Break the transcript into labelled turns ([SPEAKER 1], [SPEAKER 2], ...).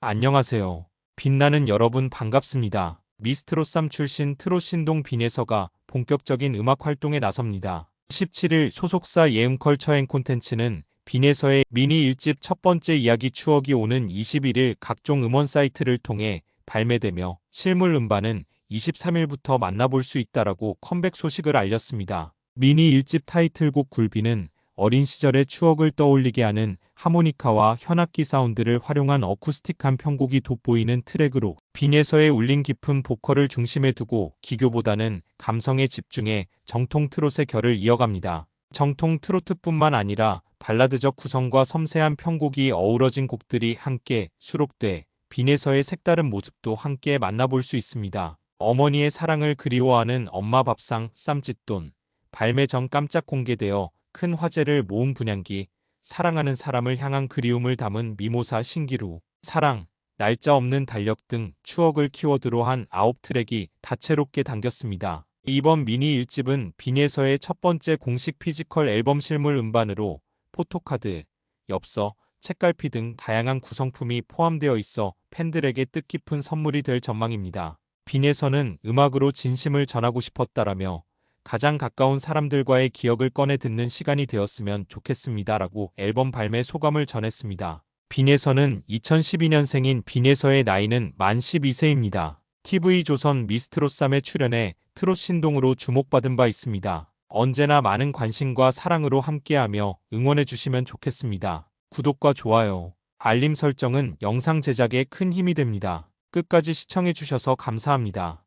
[SPEAKER 1] 안녕하세요. 빛나는 여러분 반갑습니다. 미스트롯삼 출신 트롯 신동 빈예서가 본격적인 음악 활동에 나섭니다. 17일 소속사 예음컬 처행 콘텐츠는 빈예서의 미니 1집 첫 번째 이야기 추억이 오는 21일 각종 음원 사이트를 통해 발매되며 실물 음반은 23일부터 만나볼 수 있다라고 컴백 소식을 알렸습니다. 미니 1집 타이틀곡 굴비는 어린 시절의 추억을 떠올리게 하는 하모니카와 현악기 사운드를 활용한 어쿠스틱한 편곡이 돋보이는 트랙으로 빈에서의 울림 깊은 보컬을 중심에 두고 기교보다는 감성에 집중해 정통 트롯의 결을 이어갑니다. 정통 트로트뿐만 아니라 발라드적 구성과 섬세한 편곡이 어우러진 곡들이 함께 수록돼 빈에서의 색다른 모습도 함께 만나볼 수 있습니다. 어머니의 사랑을 그리워하는 엄마 밥상 쌈짓돈 발매 전 깜짝 공개되어 큰 화제를 모은 분향기, 사랑하는 사람을 향한 그리움을 담은 미모사 신기루, 사랑, 날짜 없는 달력 등 추억을 키워드로 한 아홉 트랙이 다채롭게 담겼습니다. 이번 미니 1집은 빈에서의 첫 번째 공식 피지컬 앨범 실물 음반으로 포토카드, 엽서, 책갈피 등 다양한 구성품이 포함되어 있어 팬들에게 뜻깊은 선물이 될 전망입니다. 빈에서는 음악으로 진심을 전하고 싶었다라며 가장 가까운 사람들과의 기억을 꺼내 듣는 시간이 되었으면 좋겠습니다 라고 앨범 발매 소감을 전했습니다. 빈에서는 2012년생인 빈에서의 나이는 만 12세입니다. TV조선 미스트롯삼에 출연해 트롯 신동으로 주목받은 바 있습니다. 언제나 많은 관심과 사랑으로 함께하며 응원해 주시면 좋겠습니다. 구독과 좋아요, 알림 설정은 영상 제작에 큰 힘이 됩니다. 끝까지 시청해 주셔서 감사합니다.